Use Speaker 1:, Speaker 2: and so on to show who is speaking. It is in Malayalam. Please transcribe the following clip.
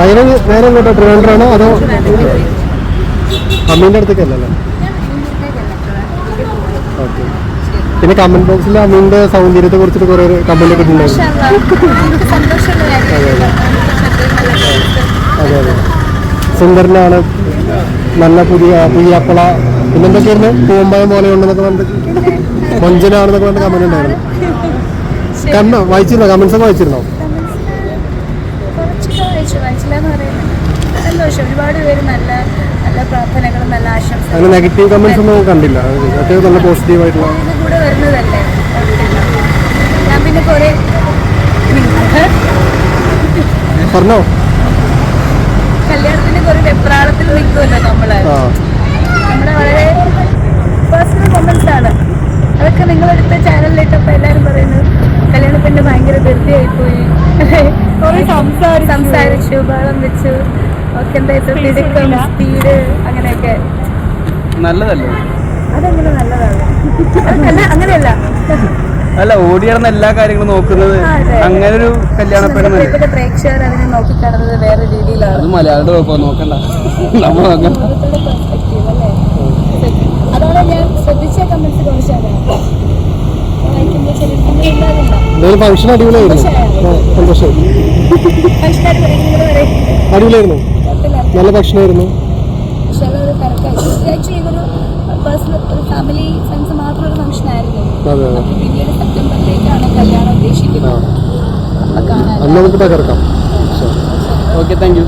Speaker 1: ഭയങ്കര നേരെ ഇങ്ങോട്ടോ ട്രിവാൻഡ്രാണോ അതോ അമ്മീന്റെ അടുത്തേക്കല്ലല്ലോ ഓക്കെ. പിന്നെ കമന്റ് ബോക്സിൽ അമ്മീന്റെ സൗന്ദര്യത്തെ കുറിച്ചിട്ട് കുറെ കമന്റ് ഒക്കെ അതെ അതെ. സുന്ദരനാണ്. നല്ല പുതിയ പുയ്യാപ്പള പിന്നെന്തൊക്കെയായിരുന്നു പൂമ്പയം പോലെ ഉണ്ടെന്നൊക്കെ പറഞ്ഞിട്ട് മൊഞ്ചനാണെന്നൊക്കെ പറഞ്ഞിട്ട് കമന്റ് ഉണ്ടായിരുന്നു. കമ്മ വായിച്ചിരുന്നോ? കമന്റ്സ് ഒക്കെ വായിച്ചിരുന്നോ?
Speaker 2: കുറച്ചൊക്കെ മനസ്സിലാന്ന് പറയുന്നത് സന്തോഷം. ഒരുപാട് പേര് നല്ല നല്ല പ്രാർത്ഥനകളും നല്ല ആശംസകളും.
Speaker 1: നെഗറ്റീവ് കമന്റ്സ് ഒന്നും കണ്ടില്ല. നല്ല പോസിറ്റീവ് ആയിട്ടുള്ള
Speaker 2: ഇത് കൂടെ വരുന്നതല്ലേ? ഞാൻ പിന്നെ കുറെ
Speaker 1: പറഞ്ഞോ?
Speaker 2: കല്യാണത്തിന്റെ കുറെ വെപ്രാളത്തിൽ നിൽക്കുമല്ലോ
Speaker 1: നമ്മൾ.
Speaker 2: നമ്മുടെ വളരെ പേഴ്സണൽ കമന്റ്സ് ആണ്. അതൊക്കെ നിങ്ങളെടുത്ത ചാനലിലിട്ടപ്പോ എല്ലാരും പറയുന്നു കല്യാണത്തിന്റെ ഭയങ്കര ധൃതിയായി പോയി സംസാരിച്ചു. ബഹളം വെച്ചു. ഒക്കെ എന്താ തിടുക്കം സ്പീഡ് അങ്ങനെയൊക്കെ.
Speaker 3: നല്ലതല്ലേ?
Speaker 2: അതെങ്ങനെ നല്ലതാണ്? അങ്ങനെയല്ല.
Speaker 3: അല്ല ഓടി നടന്ന എല്ലാ കാര്യങ്ങളും നോക്കുന്നത് അങ്ങനെ ഒരു കല്യാണ പെണ്ണ്
Speaker 2: പ്രേക്ഷകർ അതിനെ നോക്കിക്കാണുന്നത് വേറെ രീതിയിലാണ്.
Speaker 3: അത് മലയാളിയുടെ കുഴപ്പം നോക്കണ്ട. നമ്മൾ നോക്കണ്ട?
Speaker 2: അതാണ് ഞാൻ ശ്രദ്ധിച്ച കമന്റ്സ് വായിക്കുമ്പോൾ ഇല്ലാതില്ല
Speaker 1: എന്തായാലും ഫംഗ്ഷൻ അടിപൊളിയായിരുന്നു. സന്തോഷം. അടിപൊളിയായിരുന്നു. നല്ല ഭക്ഷണമായിരുന്നു.
Speaker 2: ഫാമിലി ഫ്രണ്ട്സ് മാത്രം ഒരു ഫംഗ്ഷൻ ആയിരുന്നു. പിന്നീട് സെപ്റ്റംബറിലേക്കാണ് കല്യാണം ഉദ്ദേശിക്കുന്നത്.
Speaker 1: അന്ന് നമുക്ക് തകർക്കാം
Speaker 3: ഓക്കെ താങ്ക് യു